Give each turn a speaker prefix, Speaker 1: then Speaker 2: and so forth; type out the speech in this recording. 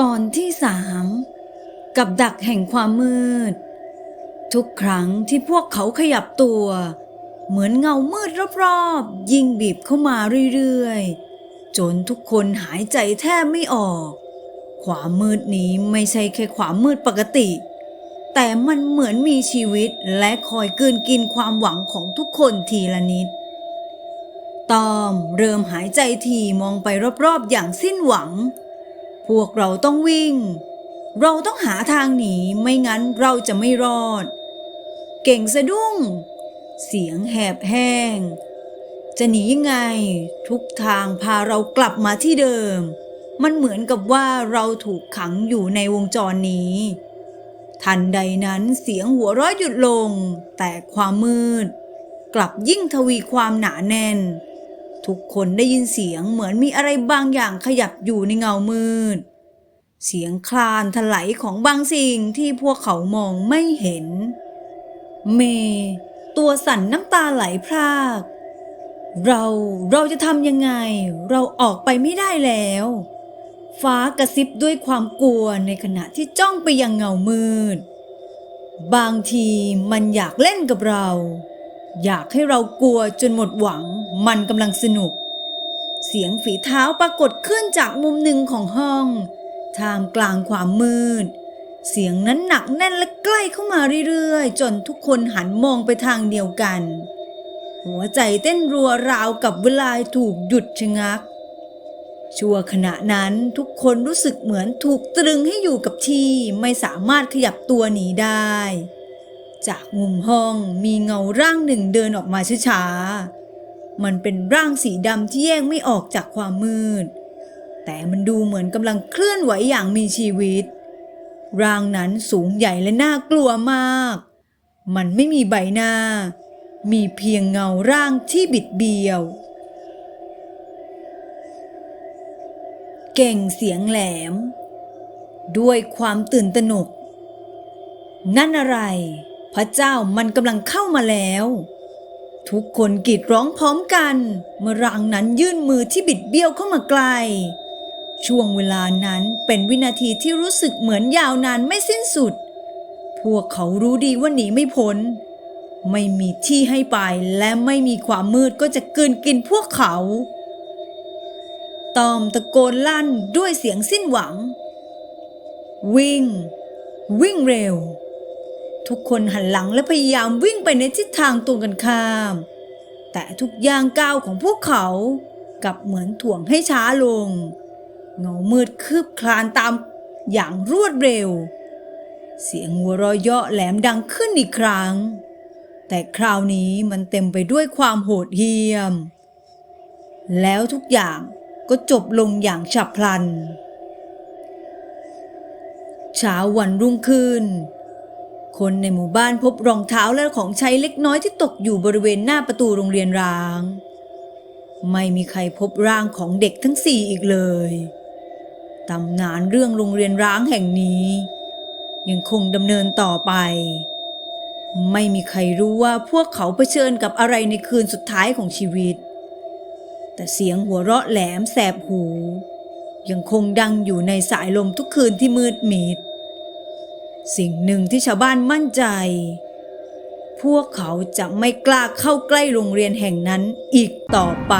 Speaker 1: ตอนที่สามกับดักแห่งความมืด ทุกครั้งที่พวกเขาขยับตัว เหมือนเงามืดรอบๆ ยิ่งบีบเข้ามาเรื่อยๆ จนทุกคนหายใจแทบไม่ออก ความมืดนี้ไม่ใช่แค่ความมืดปกติ แต่มันเหมือนมีชีวิตและคอยกลืนกินความหวังของทุกคนทีละนิด ตอมเริ่มหายใจทีมองไปรอบๆ อย่างสิ้นหวัง พวกเราต้องวิ่ง เราต้องหาทางหนีไม่งั้นเราจะไม่รอด เก่งสะดุ้ง เสียงแหบแห้ง จะหนียังไง ทุกทางพาเรากลับมาที่เดิม มันเหมือนกับว่าเราถูกขังอยู่ในวงจรนี้ ทันใดนั้นเสียงหัวเราะหยุดลง แต่ความมืด กลับยิ่งทวีความหนาแน่น ทุกคนได้ยินเสียงเหมือนมีอะไรบางอย่างขยับอยู่ในเงามืด เสียงคลานถลายของบางสิ่งที่พวกเขามองไม่เห็น เม ตัวสั่นน้ำตาไหลพราก เราเราจะทำยังไง เราออกไปไม่ได้แล้ว ฟ้ากระซิบด้วยความกลัวในขณะที่จ้องไปยังเงามืด บางทีมันอยากเล่นกับเรา อยากให้เรากลัวจนหมดหวัง มันกำลังสนุก เสียงฝีเท้าปรากฏขึ้นจากมุมหนึ่งของห้อง ท่ามกลางความมืด เสียงนั้นหนักแน่นและใกล้เข้ามาเรื่อยๆ จนทุกคนหันมองไปทางเดียวกัน หัวใจเต้นรัวราวกับเวลาถูกหยุดชะงัก ชั่วขณะนั้นทุกคนรู้สึกเหมือนถูกตรึงให้อยู่กับที่ไม่สามารถขยับตัวหนีได้ จากมุมห้องมีเงาร่างหนึ่งเดินออกมาช้าๆ มันเป็นร่างสีดำที่แยกไม่ออกจากความมืด แต่มันดูเหมือนกำลังเคลื่อนไหวอย่างมีชีวิต ร่างนั้นสูงใหญ่และน่ากลัวมาก มันไม่มีใบหน้า มีเพียงเงาร่างที่บิดเบี้ยว เก่งเสียงแหลม ด้วยความตื่นตระหนก นั่นอะไร พระเจ้ามันกำลังเข้ามาแล้ว ทุกคนกรีดร้องพร้อมกัน เมื่อรางนั้นยื่นมือที่บิดเบี้ยวเข้ามาไกล ช่วงเวลานั้นเป็นวินาทีที่รู้สึกเหมือนยาวนานไม่สิ้นสุด พวกเขารู้ดีว่าหนีไม่พ้น ไม่มีที่ให้ไปและไม่มีความมืดก็จะกลืนกินพวกเขาตอมตะโกนลั่นด้วยเสียงสิ้นหวัง วิ่ง วิ่งเร็ว ทุกคนหันหลังและพยายามวิ่งไปในทิศทางตรงกันข้าม แต่ทุกย่างก้าวของพวกเขากลับเหมือนถ่วงให้ช้าลง เงามืดคืบคลานตามอย่างรวดเร็ว เสียงหัวราะเยาะแหลมดังขึ้นอีกครั้ง แต่คราวนี้มันเต็มไปด้วยความโหดเหี้ยม แล้วทุกอย่างก็จบลงอย่างฉับพลันเช้าวันรุ่งขึ้น คนในหมู่บ้านพบรองเท้าและของใช้เล็กน้อยที่ตกอยู่บริเวณหน้าประตูโรงเรียนร้าง ไม่มีใครพบร่างของเด็กทั้งสี่อีกเลย ตำนานเรื่องโรงเรียนร้างแห่งนี้ ยังคงดำเนินต่อไป ไม่มีใครรู้ว่าพวกเขาเผชิญกับอะไรในคืนสุดท้ายของชีวิต แต่เสียงหัวเราะแหลมแสบหู ยังคงดังอยู่ในสายลมทุกคืนที่มืดมิด สิ่งหนึ่งที่ชาวบ้านมั่นใจ พวกเขาจะไม่กล้าเข้าใกล้โรงเรียนแห่งนั้นอีกต่อไป